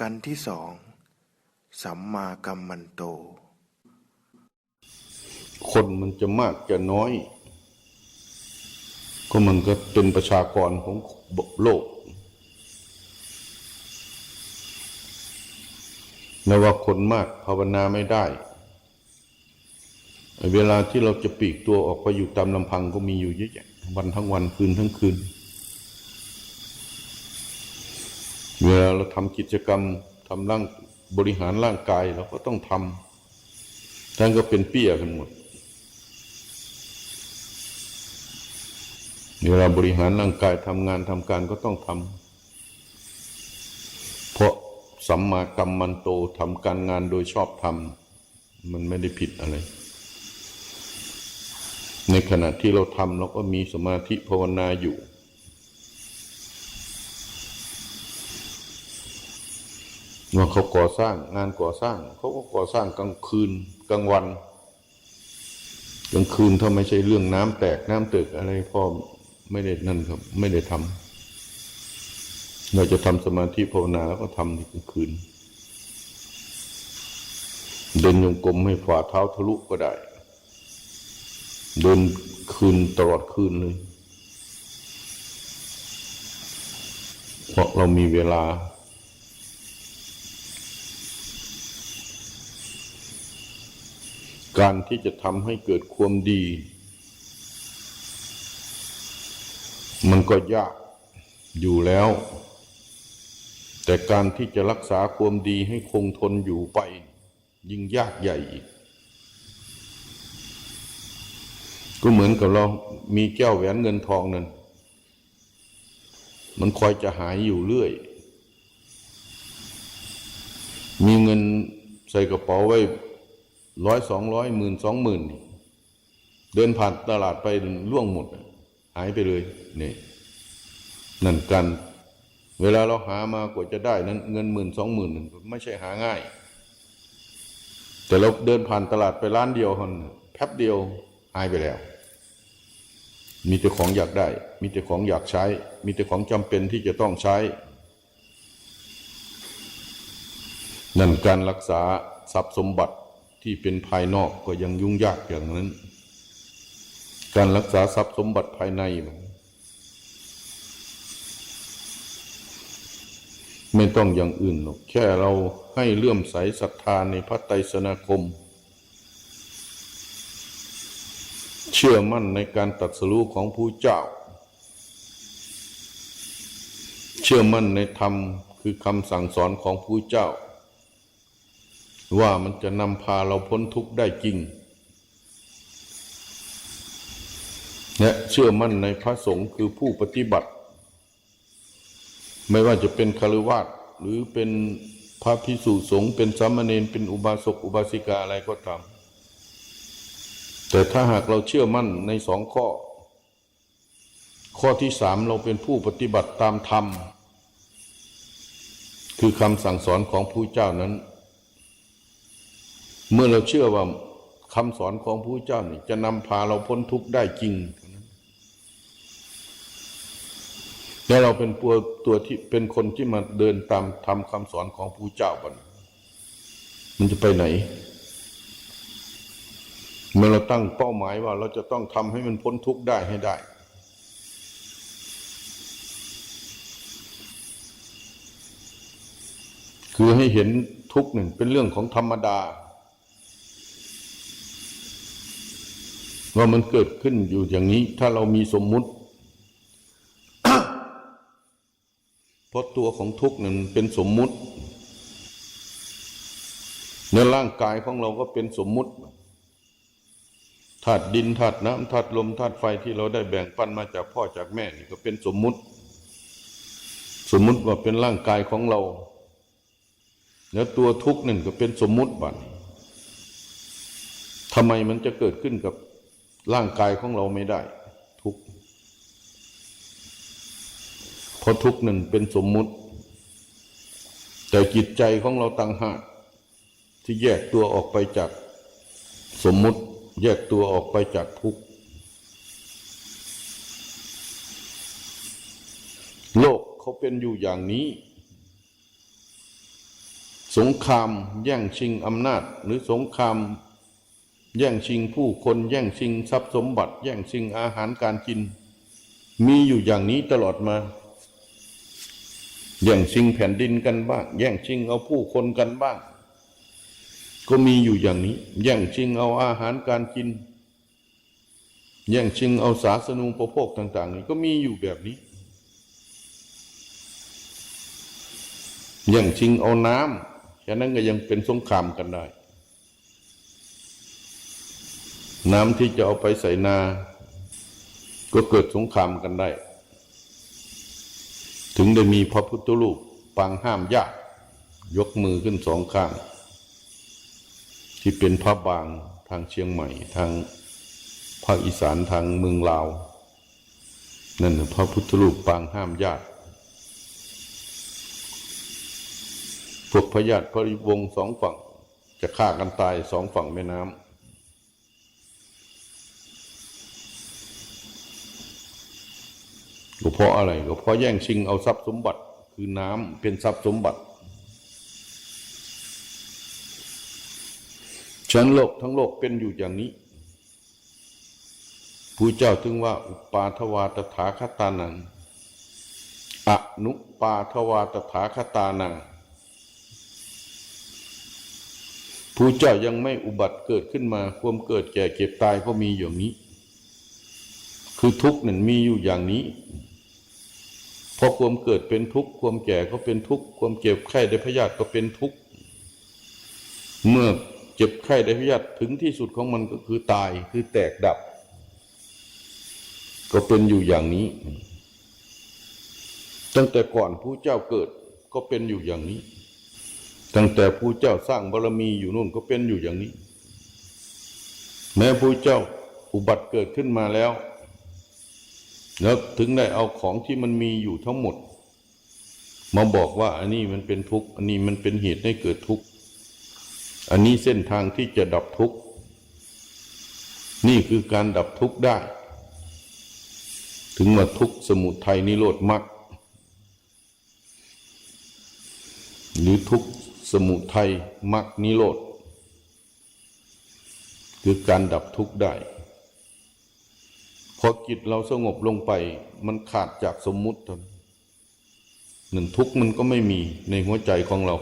กันที่สองสัมมากัมมันโต คนมันจะมากจะน้อย ก็มันก็เป็นประชากรของโลกไม่ว่าคนมากภาวนาไม่ได้ เวลาที่เราจะปีกตัวออกไปอยู่ตามลำพังก็มีอยู่เยอะแยะวันทั้งวันคืนทั้งคืน เวลาเราทำกิจกรรมทำร่างบริหารร่างกายเราก็ต้องทำท่านก็เป็นเปี้ยกันหมด เวลาบริหารร่างกายทำงานทำการก็ต้องทำเพราะสัมมากัมมันโตทำการงานโดยชอบธรรมมันไม่ได้ผิดอะไร ในขณะที่เราทำเราก็มีสมาธิภาวนาอยู่ ว่าเขาก่อสร้างงานก่อสร้าง เขาก็ก่อสร้างกลางคืนกลางวันกลางคืนถ้าไม่ใช่เรื่องน้ำแตกน้ำตึกอะไรพ่อไม่ได้นั่นครับ ไม่ได้ทำเราจะทำสมาธิภาวนาแล้วก็ทำในกลางคืน เดินโยงกลมให้ฝ่าเท้าทะลุก็ได้ เดินคืนตลอดคืนเลย เพราะเรามีเวลา การที่จะทำให้เกิดความดี มันก็ยากอยู่แล้ว แต่การที่จะรักษาความดีให้คงทนอยู่ไป ยิ่งยากใหญ่อีก ก็เหมือนกับเรามีแก้วแหวนเงินทองนั่นมันคอยจะหายอยู่เรื่อย มีเงินใส่กระเป๋าไว้ ร้อยสองร้อยหมื่นสองหมื่นเดินผ่านตลาดไปล่วงหมด หายไปเลยนี่นั่นกัน เวลาเราหามากว่าจะได้นั้น เงินหมื่นสองหมื่นไม่ใช่หาง่าย แต่เราเดินผ่านตลาดไปร้านเดียวคนแป๊บเดียวหายไปแล้ว มีแต่ของอยากได้ มีแต่ของอยากใช้ มีแต่ของจำเป็นที่จะต้องใช้ นั่นการรักษาทรัพย์สมบัติ ที่เป็นภายนอกก็ยังยุ่งยากอย่างนั้น การรักษาทรัพย์สมบัติภายใน ไม่ต้องอย่างอื่นหรอกแค่เราให้เลื่อมใสศรัทธาในพระไตรสนาคม เชื่อมั่นในการตัดสรู้ของผู้เจ้า เชื่อมั่นในธรรมคือคำสั่งสอนของผู้เจ้า ว่ามันจะนำพาเราพ้นทุกข์ได้จริง และเชื่อมั่นในพระสงฆ์คือผู้ปฏิบัติ ไม่ว่าจะเป็นคารวาสหรือเป็นพระพิสุสงฆ์เป็นสามเณรเป็นอุบาสกอุบาสิกาอะไรก็ตาม แต่ถ้าหากเราเชื่อมั่นในสองข้อ ข้อที่สามเราเป็นผู้ปฏิบัติตามธรรม คือคำสั่งสอนของผู้เจ้านั้น เมื่อเราเชื่อว่าคำสอนของผู้เจ้านี่จะนำพาเราพ้นทุกข์ได้จริงและเราเป็นตัวตัวที่เป็นคนที่มาเดินตามทำคำสอนของผู้เจ้าบันมันจะไปไหน เมื่อเราตั้งเป้าหมายว่าเราจะต้องทำให้มันพ้นทุกข์ได้ให้ได้ คือให้เห็นทุกข์หนึ่งเป็นเรื่องของธรรมดา ว่ามันเกิดขึ้นอยู่อย่างนี้ ถ้าเรามีสมมุติ เพราะตัวของทุกข์นั้นเป็นสมมุติในร่างกายของเราก็เป็นสมมุติธาตุดินธาตุน้ำธาตุลมธาตุไฟที่เราได้แบ่งปันมาจากพ่อจากแม่นี่ก็เป็นสมมุติ สมมุติว่าเป็นร่างกายของเราแล้วตัวทุกข์นั่นก็เป็นสมมุติบัดทำไมมันจะเกิดขึ้นกับ ร่างกายของเราไม่ได้ ทุกข์เพราะทุกข์นั่นเป็นสมมุติ แต่จิตใจของเราต่างหากที่แยกตัวออกไปจากสมมุติ แยกตัวออกไปจากทุกข์โลกเขาเป็นอยู่อย่างนี้ สงครามแย่งชิงอำนาจ หรือสงคราม แย่งชิงผู้คนแย่งชิงทรัพย์สมบัติ แย่งชิงอาหารการกิน มีอยู่อย่างนี้ตลอดมา แย่งชิงแผ่นดินกันบ้าง แย่งชิงเอาผู้คนกันบ้าง ก็มีอยู่อย่างนี้ แย่งชิงเอาอาหารการกิน แย่งชิงเอาสาสนุปโภคต่าง ๆ นี่ก็มีอยู่แบบนี้ แย่งชิงเอาน้ำแค่นั้นก็ยังเป็นสงครามกันได้ น้ำที่จะเอาไปใส่นา ก็เกิดสงครามกันได้ ถึงได้มีพระพุทธรูปปางห้ามยากยกมือขึ้นสองข้าง ที่เป็นพระบางทางเชียงใหม่ ทางภาคอีสานทางเมืองลาว นั่นน่ะพระพุทธรูปปางห้ามญาติพวกพญาติพริวงสองฝั่ง จะฆ่ากันตายสองฝั่งแม่น้ำ ก็เพราะอะไรก็เพราะแย่งชิงเอาทรัพย์สมบัติ คือน้ำเป็นทรัพย์สมบัติฉันโลกทั้งโลกเป็นอยู่อย่างนี้ผู้เจ้าถึงว่า อุปาทวาตถาคตานังอนุปาทวาตถาคตานังผู้เจ้ายังไม่อุบัติเกิดขึ้นมา ความเกิดแก่เก็บตายก็มีอย่างนี้ คือทุกข์นั่นมีอยู่อย่างนี้ เพราะความเกิดเป็นทุกข์ความแก่ก็เป็นทุกข์ความเจ็บไข้ได้พยาธิก็เป็นทุกข์เมื่อเจ็บไข้ได้พยาธิถึงที่สุดของมันก็คือตายคือแตกดับ ก็เป็นอยู่อย่างนี้ ตั้งแต่ก่อนผู้เจ้าเกิดก็เป็นอยู่อย่างนี้ ตั้งแต่ผู้เจ้าสร้างบารมีอยู่นู่นก็เป็นอยู่อย่างนี้ แม้ผู้เจ้าอุบัติเกิดขึ้นมาแล้ว แล้วถึงได้เอาของที่มันมีอยู่ทั้งหมด มาบอกว่าอันนี้มันเป็นทุกข์ อันนี้มันเป็นเหตุให้เกิดทุกข์ อันนี้เส้นทางที่จะดับทุกข์ นี่คือการดับทุกข์ได้ ถึงว่าทุกข์สมุทัยนิโรธมรรคหรือทุกข์สมุทัยมรรคนิโรธคือการดับทุกข์ได้ พอจิตเราสงบลงไป มันขาดจากสมมุติหนึ่งทุกมันก็ไม่มีในหัวใจของเรา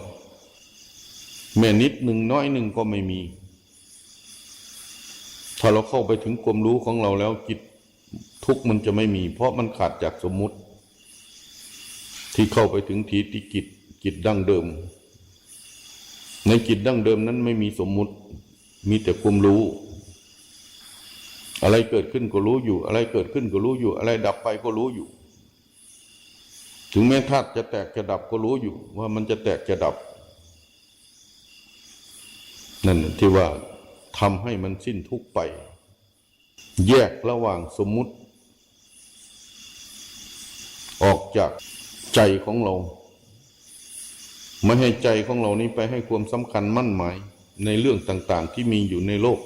แม่นิดหนึ่งน้อยหนึ่งก็ไม่มี ถ้าเราเข้าไปถึงความรู้ของเราแล้วจิตทุกมันจะไม่มี เพราะมันขาดจากสมมุติ ที่เข้าไปถึงทีติกิจจิตดั้งเดิม ในจิตดั้งเดิมนั้นไม่มีสมมุติ มีแต่ความรู้ อะไรเกิดขึ้นก็รู้อยู่ อะไรเกิดขึ้นก็รู้อยู่ อะไรดับไปก็รู้อยู่ ถึงแม้ธาตุจะแตกจะดับก็รู้อยู่ ว่ามันจะแตกจะดับ นั่นที่ว่าทำให้มันสิ้นทุกไป แยกระหว่างสมมุติ ออกจากใจของเรา ไม่ให้ใจของเรานี้ไปให้ความสำคัญมั่นหมายในเรื่องต่าง ๆ ที่มีอยู่ในโลก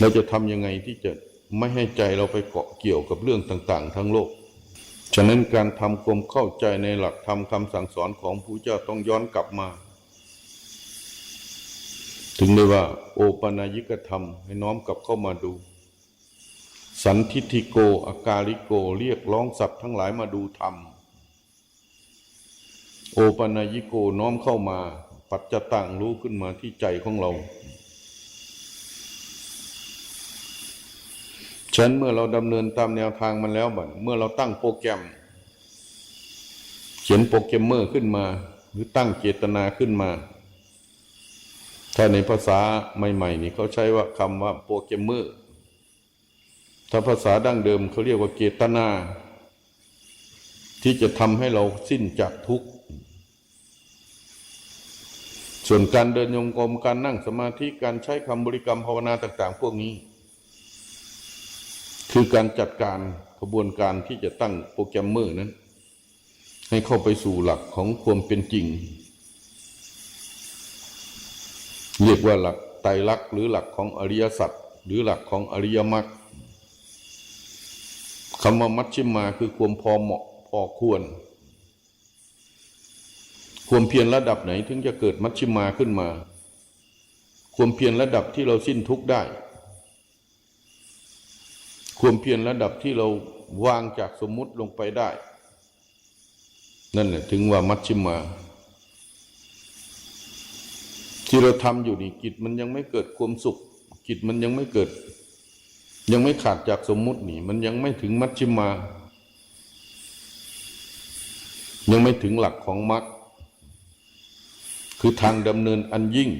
เราจะทำยังไงที่จะไม่ให้ใจเราไปเกาะเกี่ยวกับเรื่องต่างๆ ทั้งโลก ฉะนั้นการทำความเข้าใจในหลักธรรมคำสั่งสอนของผู้เจ้าต้องย้อนกลับมา ถึงได้ว่า โอปนายิกธรรมให้น้อมกลับเข้ามาดู สันทิทิโกอากาลิโกเรียกร้องสัตว์ทั้งหลายมาดูธรรม โอปนายิโกน้อมเข้ามา ปัจจตังรู้ขึ้นมาที่ใจของเรา ฉันเมื่อเราดำเนินตามแนวทางมันแล้วบัดเมื่อเราตั้งโปรแกรม เขียนโปรแกรมเมอร์ขึ้นมา หรือตั้งเจตนาขึ้นมา ถ้าในภาษาใหม่ ๆ นี่เขาใช้ว่าคำว่าโปรแกรมเมอร์ถ้าภาษาดั้งเดิมเขาเรียกว่าเจตนา ที่จะทำให้เราสิ้นจากทุกข์ส่วนการเดินโยงกรมการนั่งสมาธิการใช้คำบริกรรมภาวนาต่าง ๆ พวกนี้ คือการจัดการกระบวนการที่จะตั้งโปรแกรมเมอร์นั้น ให้เข้าไปสู่หลักของความเป็นจริง เรียกว่าหลักไตรลักษณ์หรือหลักของอริยสัจหรือหลักของอริยมรรคคำว่ามัชชิมาคือความพอเหมาะพอควร ความเพียรระดับไหนถึงจะเกิดมัชชิมาขึ้นมา ความเพียรระดับที่เราสิ้นทุกข์ได้ ความเพียรระดับที่เราวางจากสมมุติลงไปได้ นั่นแหละถึงว่ามัชชิมา ที่เราทำอยู่นี่จิตมันยังไม่เกิดความสุขจิตมันยังไม่เกิด ยังไม่ขาดจากสมมุตินี่ มันยังไม่ถึงมัชชิมา ยังไม่ถึงหลักของมรรคคือทางดำเนินอันยิ่ง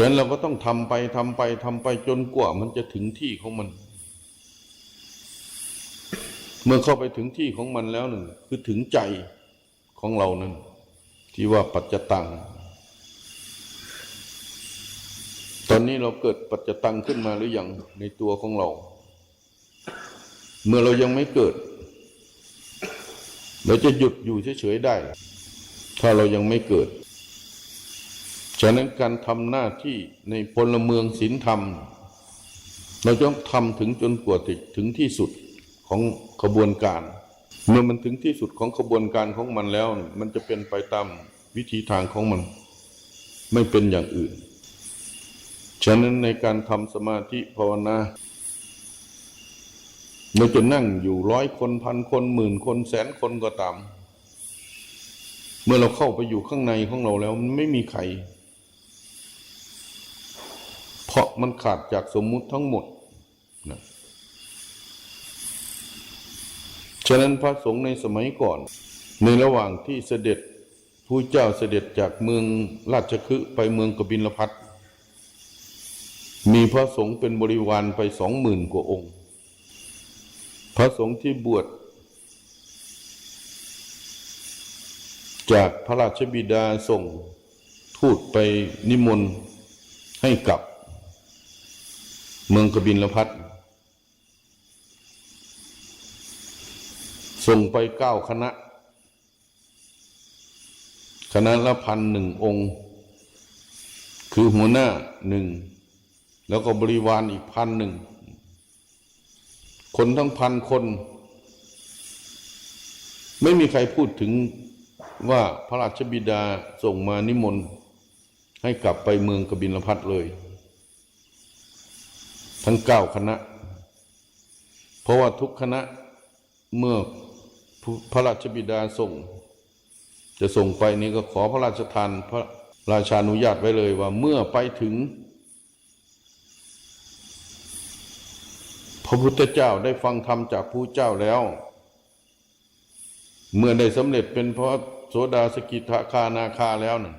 ฉะนั้นเราก็ต้องทำไปทำไปทำไปจนกว่ามันจะถึงที่ของมัน เมื่อเข้าไปถึงที่ของมันแล้วหนั่นคือถึงใจของเรานั่นที่ว่าปัจจตัง ตอนนี้เราเกิดปัจจตังขึ้นมาหรือยังในตัวของเรา เมื่อเรายังไม่เกิด เราจะหยุดอยู่เฉยๆได้ ถ้าเรายังไม่เกิด ฉะนั้นการทำหน้าที่ในพลเมืองศีลธรรม เราต้องทำถึงจนกว่าจะถึงที่สุดของขบวนการ เมื่อมันถึงที่สุดของขบวนการของมันแล้ว มันจะเป็นไปตามวิธีทางของมัน ไม่เป็นอย่างอื่น ฉะนั้นในการทำสมาธิภาวนาเราจะนั่งอยู่ร้อยคนพันคนหมื่นคนแสนคนก็ตาม เมื่อเราเข้าไปอยู่ข้างในของเราแล้วมันไม่มีใคร เพราะมันขาดจากสมมุติทั้งหมดนะฉะนั้นพระสงฆ์ในสมัยก่อน ในระหว่างที่เสด็จผู้เจ้าเสด็จจากเมืองราชคฤห์ไปเมืองกบิลพัทมีพระสงฆ์เป็นบริวารไปสองหมื่นกว่าองค์ พระสงฆ์ที่บวชจากพระราชบิดาส่งทูตไปนิมนต์ให้กลับ เมืองกบินลพัทส่งไปเก้าคณะ คณะละพันหนึ่งองค์ คือหัวหน้าหนึ่ง แล้วก็บริวารอีกพันหนึ่ง คนทั้งพันคน ไม่มีใครพูดถึงว่าพระราชบิดาส่งมานิมนต์ให้กลับไปเมืองกบินลพัทเลย ทั้งเก้าคณะ เพราะว่าทุกคณะเมื่อพระราชบิดาส่ง จะส่งไปนี้ก็ขอพระราชทานพระราชานุญาตไว้เลยว่าเมื่อไปถึง พระพุทธเจ้าได้ฟังธรรมจากผู้เจ้าแล้ว เมื่อได้สำเร็จเป็นพระโสดาสกิทาคานาคาแล้วนะ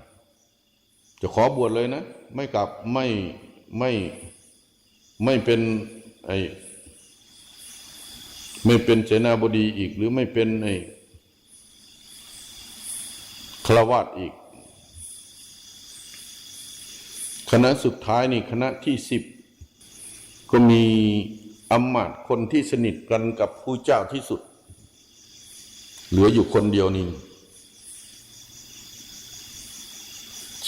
จะขอบวชเลยนะ ไม่กลับไม่ไม่ ไม่เป็นไอไม่เป็นเสนาบดีอีก หรือไม่เป็นไอคราวาสอีก คณะสุดท้ายนี่คณะที่สิบก็มีอำมาตย์คนที่สนิทกันกับผู้เจ้าที่สุด เหลืออยู่คนเดียวนี่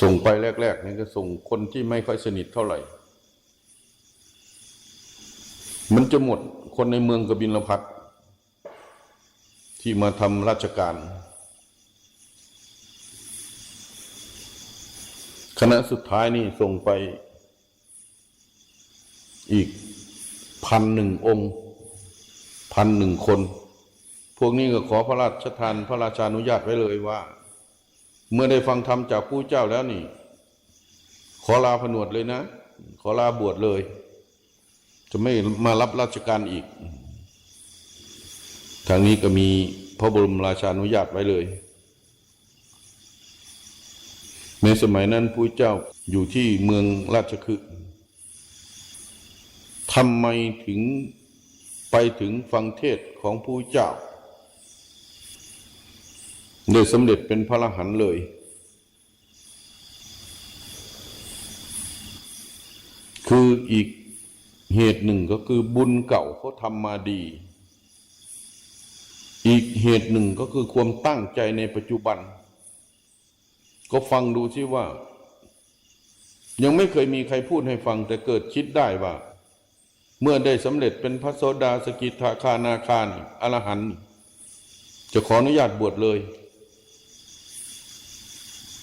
ส่งไปแรก ๆนี่ก็ส่งคนที่ไม่ค่อยสนิทเท่าไหร่ มันจะหมดคนในเมืองกบินลพัทที่มาทำราชการ คณะสุดท้ายนี่ส่งไปอีกพันหนึ่งองค์พันหนึ่งคน พวกนี้ก็ขอพระราชทานพระราชานุญาตไว้เลยว่า เมื่อได้ฟังธรรมจากผู้เจ้าแล้วนี่ ขอลาผนวดเลยนะ ขอลาบวชเลย จะไม่มารับราชการอีก ทางนี้ก็มีพระบรมราชานุญาตไว้เลย ในสมัยนั้นผู้เจ้าอยู่ที่เมืองราชคฤห์ทำไมถึงไปถึงฟังเทศของผู้เจ้าได้สำเร็จเป็นพระรหันต์เลย คืออีก เหตุหนึ่งก็คือบุญเก่าเขาทำมาดี อีกเหตุหนึ่งก็คือความตั้งใจในปัจจุบัน ก็ฟังดูที่ว่า ยังไม่เคยมีใครพูดให้ฟังแต่เกิดคิดได้ว่า เมื่อได้สำเร็จเป็นพระโสดาสกิทาคานาคานอรหันจะขออนุญาตบวชเลย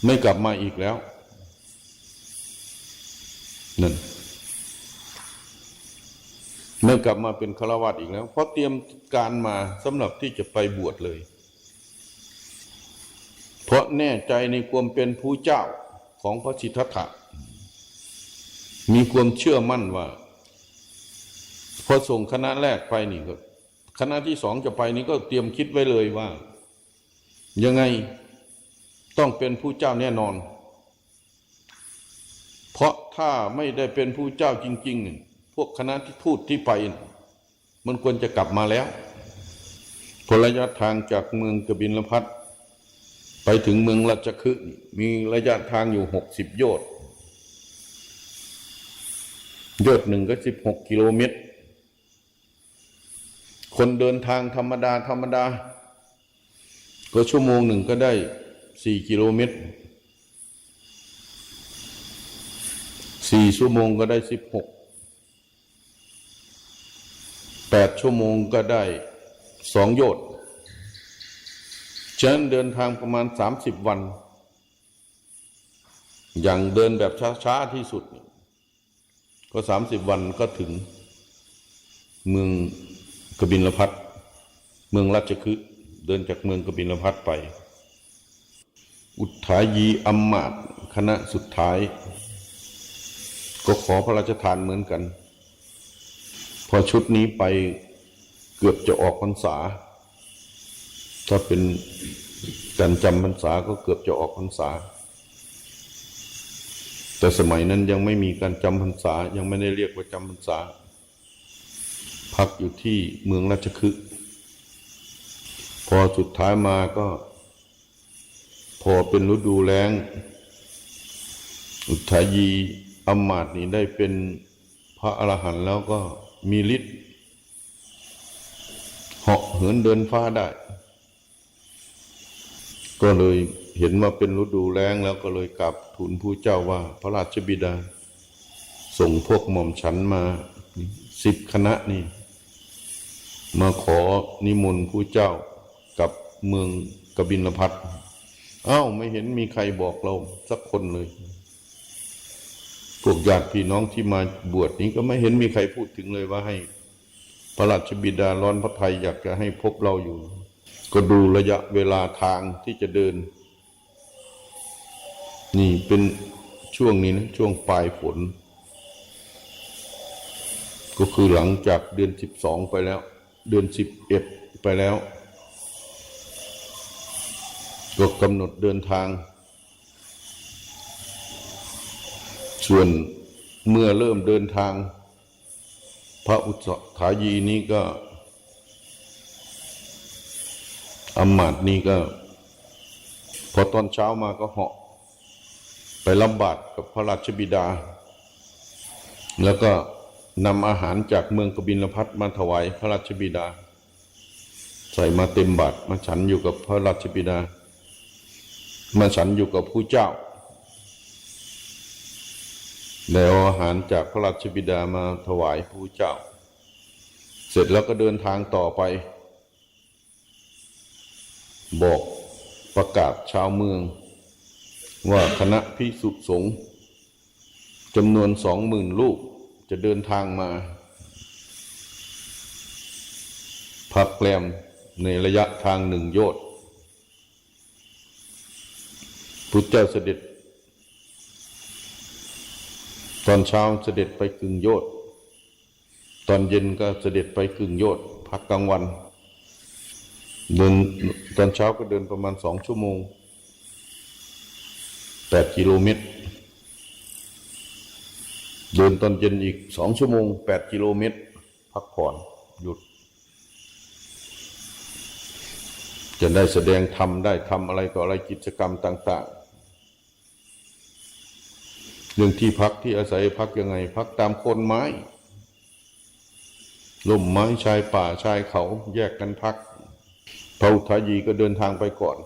ไม่กลับมาอีกแล้วนั่น ไม่กลับมาเป็นฆราวาสอีกแล้วเพราะเตรียมการมาสำหรับที่จะไปบวชเลย เพราะแน่ใจในความเป็นผู้เจ้าของพระสิทธัตถะมีความเชื่อมั่นว่า พอส่งคณะแรกไปนี่ก็คณะที่สองจะไปนี่ก็เตรียมคิดไว้เลยว่า ยังไงต้องเป็นผู้เจ้าแน่นอน เพราะถ้าไม่ได้เป็นผู้เจ้าจริง ๆ วกคณะที่ทูตที่ไป มันควรจะกลับมาแล้วพระยะทางจากเมืองกบินลพัทไปถึงเมืองราชคฤห์มีระยะทางอยู่หกสิบโยชน์โยชน์หนึ่งก็สิบหกกิโลเมตร คนเดินทางธรรมดา ธรรมดา ก็ชั่วโมงหนึ่งก็ได้สี่กิโลเมตรสี่ชั่วโมงก็ได้สิบหก แปดชั่วโมงก็ได้สองโยชน์ฉะนั้นเดินทางประมาณสามสิบวัน อย่างเดินแบบช้าๆที่สุด ก็สามสิบวันก็ถึง เมืองกบินลพัทเมืองราชคฤห์เดินจากเมืองกบินลพัทไป อุทายีอัมมาตคณะสุดท้าย ก็ขอพระราชทานเหมือนกัน พอชุดนี้ไปเกือบจะออกพรรษา ถ้าเป็นการจำพรรษาก็เกือบจะออกพรรษา แต่สมัยนั้นยังไม่มีการจำพรรษา ยังไม่ได้เรียกว่าจำพรรษา พักอยู่ที่เมืองราชคฤห์พอสุดท้ายมาก็ พอเป็นฤดูแล้ง อุทายีอำมาตย์นี่ได้เป็นพระอรหันต์แล้วก็ มีฤทธิ์เหาะเหินเดินฟ้าได้ ก็เลยเห็นว่าเป็นฤดูแล้งแล้วก็เลยกลับทูลผู้เจ้าว่า พระราชบิดา ส่งพวกหม่อมฉันมาสิบคณะนี่ มาขอนิมนต์ผู้เจ้ากับเมืองกบินลพัทอ้าวไม่เห็นมีใครบอกเราสักคนเลย พวกญาติพี่น้องที่มาบวชนี้ก็ไม่เห็นมีใครพูดถึงเลยว่าให้พระราชบิดาร้อนพระทัยอยากจะให้พบเราอยู่ ก็ดูระยะเวลาทางที่จะเดิน นี่เป็นช่วงนี้นะช่วงปลายฝน ก็คือหลังจากเดือนสิบสองไปแล้ว เดือนสิบเอ็ดไปแล้ว ก็กำหนดเดินทาง ส่วนเมื่อเริ่มเดินทาง พระอุตถายีนี้ก็อำมาตย์นี้ก็ พอตอนเช้ามาก็เหาะ ไปลำบาดกับพระราชบิดา แล้วก็นำอาหารจากเมืองกบินลพัทมาถวายพระราชบิดา ใส่มาเต็มบาตรมาฉันอยู่กับพระราชบิดา มาฉันอยู่กับผู้เจ้า แล้วอาหารจากพระราชบิดามาถวายผู้เจ้า เสร็จแล้วก็เดินทางต่อไป บอกประกาศชาวเมือง ว่าคณะพิสุสงฆ์จำนวนสองหมื่นลูกจะเดินทางมา พักแรมในระยะทางหนึ่งโยชน์พุทธเจ้าเสด็จ ตอนเช้าเสด็จไปกึ่งโยชน์ตอนเย็นก็เสด็จไปกึ่งโยชน์พักกลางวัน เดินตอนเช้าก็เดินประมาณสองชั่วโมงแปดกิโลเมตร เดินตอนเย็นอีกสองชั่วโมงแปดกิโลเมตร พักผ่อนหยุด จะได้แสดงธรรมได้ทำอะไรต่ออะไรกิจกรรมต่าง ๆ เรื่องที่พักที่อาศัยพักยังไง พักตามโคนไม้ล่มไม้ชายป่าชายเขาแยกกันพักพระอุทายีก็เดินทางไปก่อน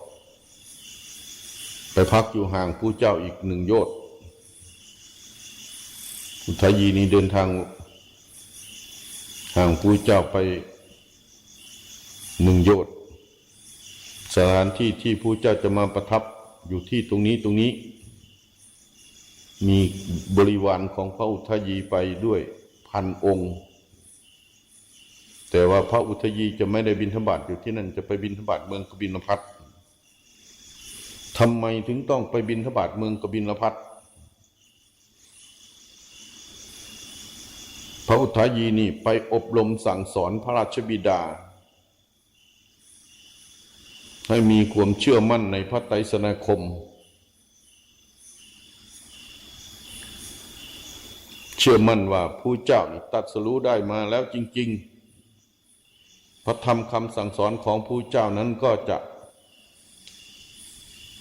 ไปพักอยู่ห่างผู้เจ้าอีกหนึ่งโยชน์อุทายีนี้เดินทางห่างผู้เจ้าไปหนึ่งโยชน์สถานที่ที่ผู้เจ้าจะมาประทับอยู่ที่ตรงนี้ตรงนี้ มีบริวารของพระอุทยีไปด้วยพันองค์ แต่ว่าพระอุทยีจะไม่ได้บินธบาตอยู่ที่นั่นจะไปบินธบาตเมืองกบินพัททำไมถึงต้องไปบินธบาตเมืองกบินพัทพระอุทยีนี่ไปอบรมสั่งสอนพระราชบิดา ให้มีความเชื่อมั่นในพระไตรสนาคม ชื่อมั่นว่าผู้เจ้าตัดสรู้ได้มาแล้วจริง ๆ พระธรรมคำสั่งสอนของผู้เจ้านั้นก็จะ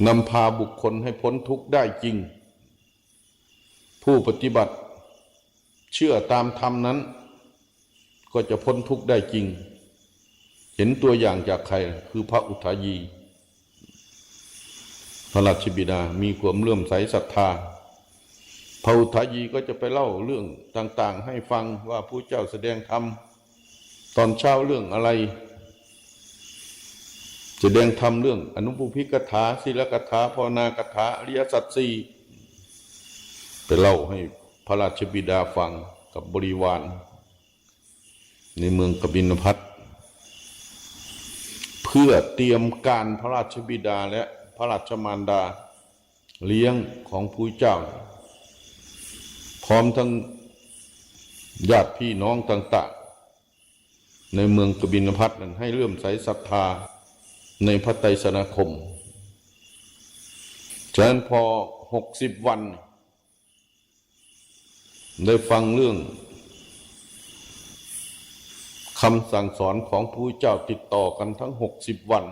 นำพาบุคคลให้พ้นทุกข์ได้จริง ผู้ปฏิบัติเชื่อตามธรรมนั้น ก็จะพ้นทุกข์ได้จริง เห็นตัวอย่างจากใครคือพระอุทายี พระราชบิดามีความเลื่อมใสศรัทธา พระอุทายีก็จะไปเล่าเรื่องต่างๆ ให้ฟังว่าผู้เจ้าแสดงธรรมตอนเช้าเรื่องอะไร แสดงธรรมเรื่อง อนุภูพิกถาศิลกถาภาวนากถาอริยสัจสี่ไปเล่าให้พระราชบิดาฟังกับบริวาร ในเมืองกบินพัทเพื่อเตรียมการพระราชบิดาและพระราชมารดาเลี้ยงของผู้เจ้า พร้อมทั้งญาติพี่น้องต่างๆ ในเมืองกบินพัทนั้นให้เลื่อมใสศรัทธาในพระไตรสนาคม ฉะนั้นพอหกสิบวัน ได้ฟังเรื่องคำสั่งสอนของผู้เจ้าติดต่อกันทั้งหกสิบวัน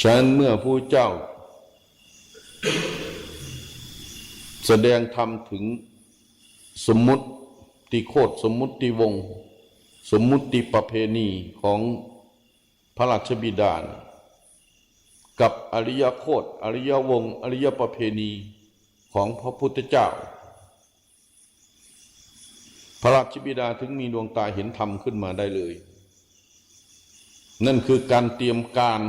ฉะนั้นเมื่อผู้เจ้า แสดงธรรมถึงสมมุติโคตรสมมุติวงศ์สมมุติประเพณีของพระราชบิดากับอริยโคตรอริยวงศ์อริยประเพณีของพระพุทธเจ้า พระราชบิดาถึงมีดวงตาเห็นธรรมขึ้นมาได้เลย นั่นคือการเตรียมการ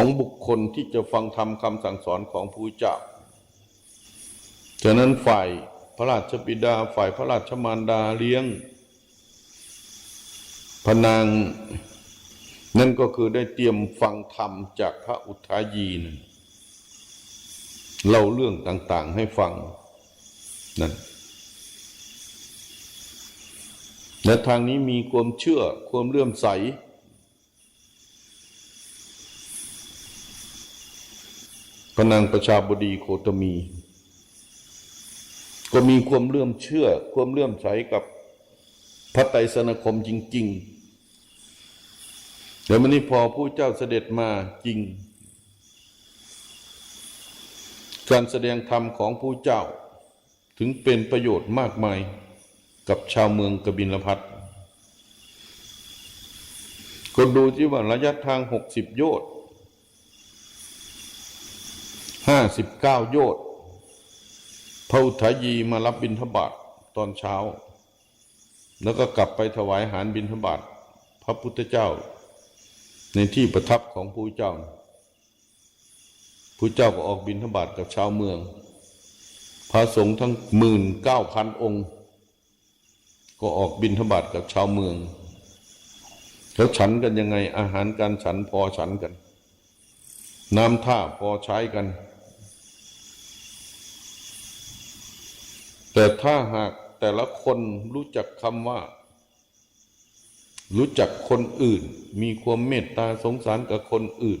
ของบุคคลที่จะฟังธรรมคำสั่งสอนของผู้เจ้า ฉะนั้นฝ่ายพระราชบิดาฝ่ายพระราชมารดาเลี้ยงพนางนั่นก็คือได้เตรียมฟังธรรมจากพระอุทายีนั่นเล่าเรื่องต่าง ๆ ให้ฟังนั่นและทางนี้มีความเชื่อความเลื่อมใส พนางประชาบดีโคตมี ก็มีความเลื่อมเชื่อ ความเลื่อมใสกับพระไตรสนคมจริงๆแล้วมันนี่พอผู้เจ้าเสด็จมาจริง การแสดงธรรมของผู้เจ้า ถึงเป็นประโยชน์มากมายกับชาวเมืองกบินลพัทก็ดูที่ว่าระยะทางหกสิบโยชน์ ห้าสิบเก้าโยชน์พระอุทยีมารับบิณฑบาตตอนเช้า แล้วก็กลับไปถวายอาหารบิณฑบาตพระพุทธเจ้า ในที่ประทับของผู้เจ้าผู้เจ้าก็ออกบิณฑบาตกับชาวเมือง พระสงฆ์ทั้งหมื่นเก้าพันองค์ ก็ออกบิณฑบาตกับชาวเมืองแล้วฉันกันยังไงอาหารการฉันพอฉันกัน น้ำท่าพอใช้กัน แต่ถ้าหากแต่ละคนรู้จักคำว่า รู้จักคนอื่น มีความเมตตาสงสารกับคนอื่น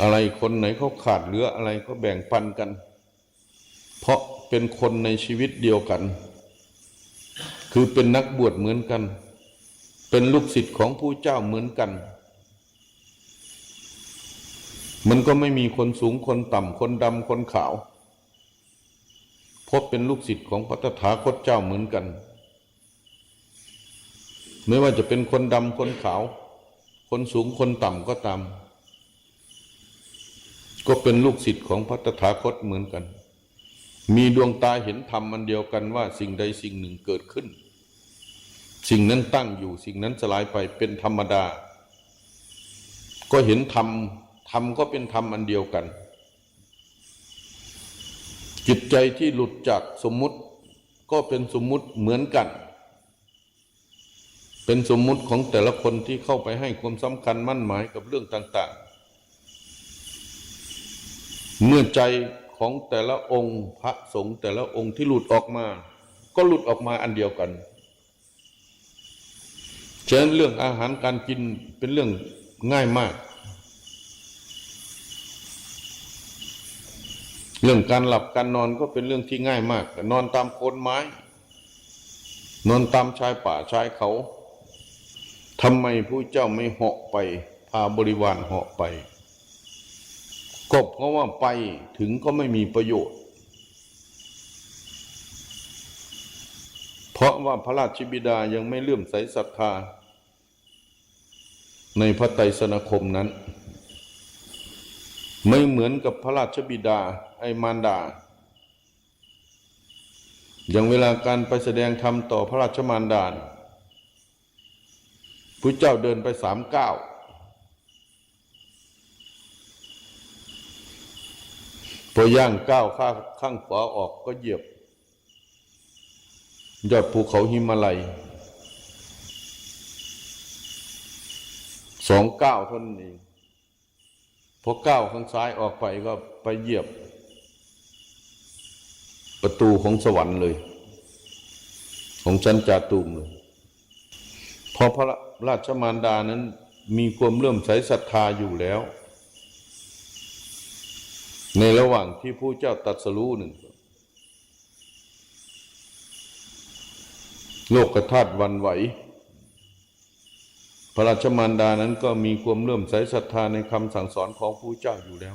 อะไรคนไหนเขาขาดเหลืออะไรก็แบ่งปันกัน เพราะเป็นคนในชีวิตเดียวกัน คือเป็นนักบวชเหมือนกัน เป็นลูกศิษย์ของผู้เจ้าเหมือนกันมันก็ไม่มีคนสูงคนต่ำคนดำคนขาว ราะเป็นลูกศิษย์ของพระตถาคตเจ้าเหมือนกัน ไม่ว่าจะเป็นคนดำคนขาว คนสูงคนต่ำก็ตาม ก็เป็นลูกศิษย์ของพระตถาคตเหมือนกัน มีดวงตาเห็นธรรมมันเดียวกันว่าสิ่งใดสิ่งหนึ่งเกิดขึ้น สิ่งนั้นตั้งอยู่สิ่งนั้นสลายไปเป็นธรรมดา ก็เห็นธรรมธรรมก็เป็นธรรมอันเดียวกัน จิตใจที่หลุดจากสมมุติก็เป็นสมมุติเหมือนกัน เป็นสมมุติของแต่ละคนที่เข้าไปให้ความสำคัญมั่นหมายกับเรื่องต่าง ๆ เมื่อใจของแต่ละองค์พระสงฆ์แต่ละองค์ที่หลุดออกมา ก็หลุดออกมาอันเดียวกันฉะนั้นเรื่องอาหารการกินเป็นเรื่องง่ายมาก เรื่องการหลับการนอนก็เป็นเรื่องที่ง่ายมาก นอนตามโคนไม้ นอนตามชายป่าชายเขาทำไมผู้เจ้าไม่เหาะไป พาบริวารเหาะไป ก็เพราะว่าไปถึงก็ไม่มีประโยชน์ เพราะว่าพระราชบิดายังไม่เลื่อมใสศรัทธา ในพระไตรสนคมนั้น ไม่เหมือนกับพระราชบิดา ไอมารดา อย่างเวลาการไปแสดงธรรมต่อพระราชมารดาพระเจ้าเดินไปสามก้าวพอย่างก้าวข้างข้างขวาออกก็เหยียบยอดภูเขาหิมาลัยสองก้าวเท่านั้นเอง พอก้าวข้างซ้ายออกไปก็ไปเหยียบ ประตูของสวรรค์เลย ของชั้นจาตุมเลยพอพระราชมารดานั้นมีความเลื่อมใสศรัทธาอยู่แล้ว ในระหว่างที่ผู้เจ้าตัดสรู้หนึ่งโลกธาตุวันไหว พระราชมารดานั้นก็มีความเลื่อมใสศรัทธาในคำสั่งสอนของผู้เจ้าอยู่แล้ว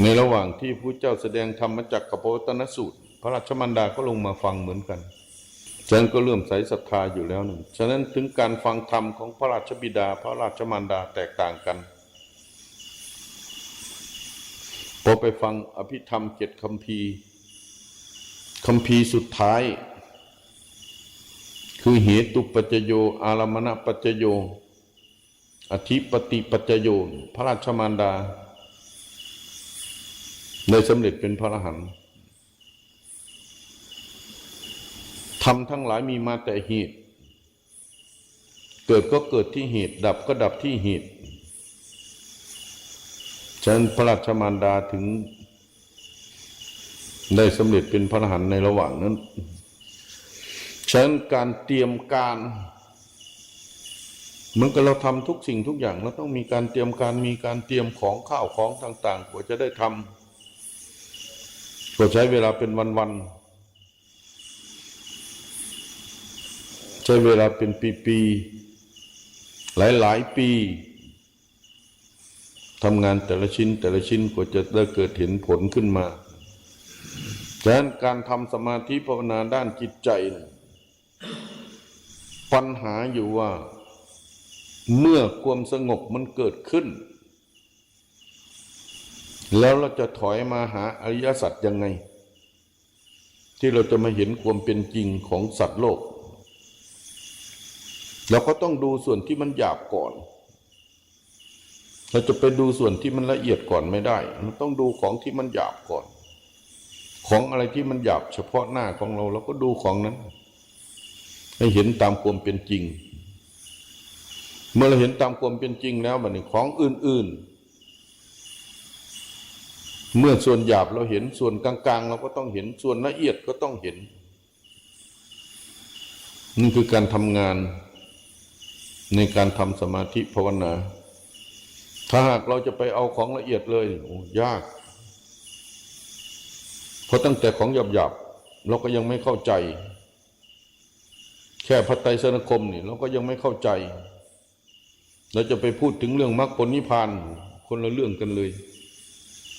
ในระหว่างที่ผู้เจ้าแสดงธรรมจักรกับปวตนสูตร พระราชมารดาก็ลงมาฟังเหมือนกันฉะนั้นก็เลื่อมใสศรัทธาอยู่แล้วหนึ่ง ฉะนั้นถึงการฟังธรรมของพระราชบิดา พระราชมารดาแตกต่างกันพอไปฟังอภิธรรมเจ็ดคำพีคำพีสุดท้าย คือเหตุปัจจโย อารมณปัจจโย อธิปติปัจจโย พระราชมารดาได้สำเร็จเป็นพระอรหันต์ทำทั้งหลายมีมาแต่เหตุ เกิดก็เกิดที่เหตุ ดับก็ดับที่เหตุฉะนั้นพระราชมารดาถึงได้สำเร็จเป็นพระอรหันต์ในระหว่างนั้น ฉะนั้นการเตรียมการเหมือนกับเราทำทุกสิ่งทุกอย่างเราต้องมีการเตรียมการมีการเตรียมของข้าวของต่างๆกว่าจะได้ทำก็ใช้เวลาเป็นวันๆใช้เวลาเป็นปีๆหลายๆปีทำงานแต่ละชิ้นแต่ละชิ้นกว่าจะได้เกิดเห็นผลขึ้นมา ฉะนั้นการทำสมาธิภาวนาด้านจิตใจ ปัญหาอยู่ว่า เมื่อความสงบมันเกิดขึ้น แล้วเราจะถอยมาหาอริยสัจยังไง ที่เราจะมาเห็นความเป็นจริงของสัตว์โลกเราก็ต้องดูส่วนที่มันหยาบก่อน เราจะไปดูส่วนที่มันละเอียดก่อนไม่ได้เราต้องดูของที่มันหยาบก่อน ของอะไรที่มันหยาบเฉพาะหน้าของเราเราก็ดูของนั้น ให้เห็นตามความเป็นจริง เมื่อเราเห็นตามความเป็นจริงแล้วบัดนี้ของอื่น ๆ เมื่อส่วนหยาบเราเห็นส่วนกลางๆ เราก็ต้องเห็นส่วนละเอียดก็ต้องเห็นนี่คือการทำงานในการทำสมาธิภาวนา ถ้าหากเราจะไปเอาของละเอียดเลยโอ้ยาก เพราะตั้งแต่ของหยาบๆเราก็ยังไม่เข้าใจ แค่พระไตรสนคมนี่เราก็ยังไม่เข้าใจ เราจะไปพูดถึงเรื่องมรรคผลนิพพานคนละเรื่องกันเลย